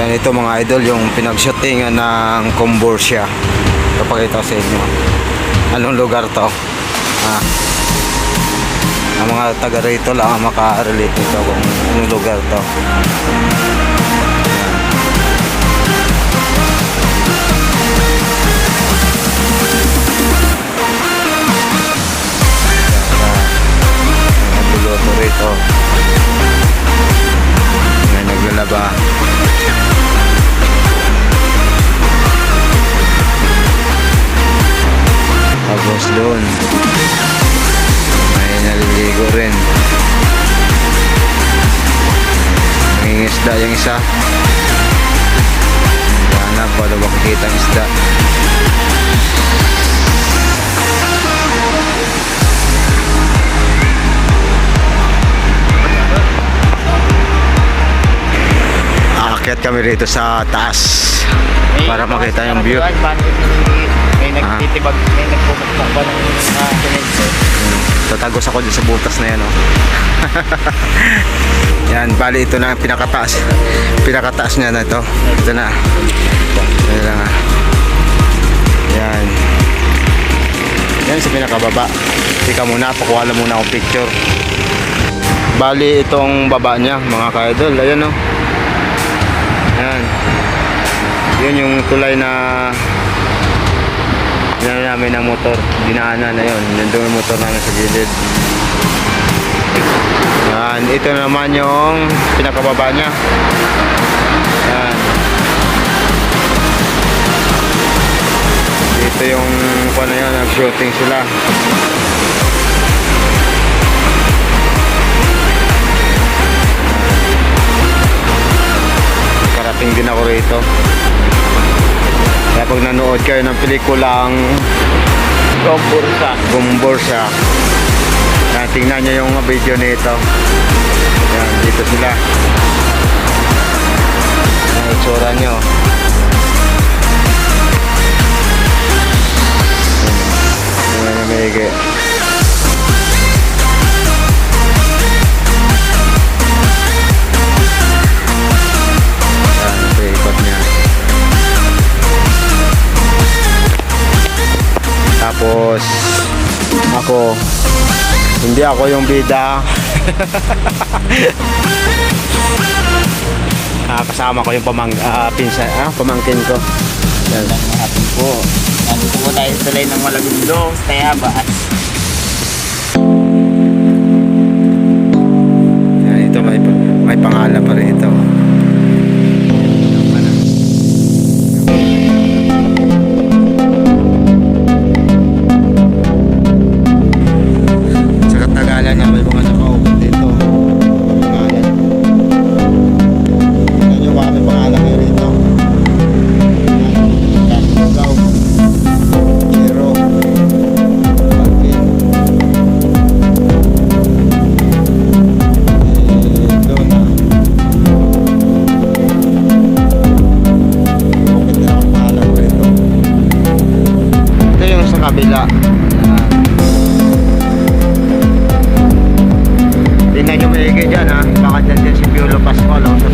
Yan ito mga idol, yung pinag-shootingan ng Comborsia. Kapakita ko sa inyo. Anong lugar to? Ah. Ang mga taga rito lang ang maka-relate nito kung anong lugar to. Nangingisda yung isa. Wala pa daw makikita ang isda. Aakyat kami rito sa taas para makita yung view. May nagtitibag, may nagpumukpok ba ng sinenso? Tatagos ako dyan sa butas na yan, oh. yan, bali ito na pinakataas. Pinakataas niya na ito. Ito na. Ito na. Yan. Yan sa pinakababa. Tika muna, pakuha lang muna akong picture. Bali itong baba niya, mga ka-idol. Ayan, oh. Yan. Yun yung tulay na Dinala namin ng motor. Dinaanan na yun. Nandun yung motor namin sa gilid. Yan. Ito naman yung pinakababa niya. Yan. Dito yung paano yun, nag-shooting sila. Karating din ako rito. Kaya pag nanood kayo ng pelikulang Gombursa. Gumborsa, yan, tingnan nyo yung video nito. Yan, dito sila. Ang itsura nyo. Ako hindi ako yung bida. ah, kasama ko yung pamang ah, pinsa, ah, pamangkin ko. Yan. Hapon po. Nandito po tayo sa tulay ng Malagundo, Tayabas. Yan, kabila. Yan. Tingnan nyo maigi dyan ha. Baka dyan din si Piolo Pascual oh, sa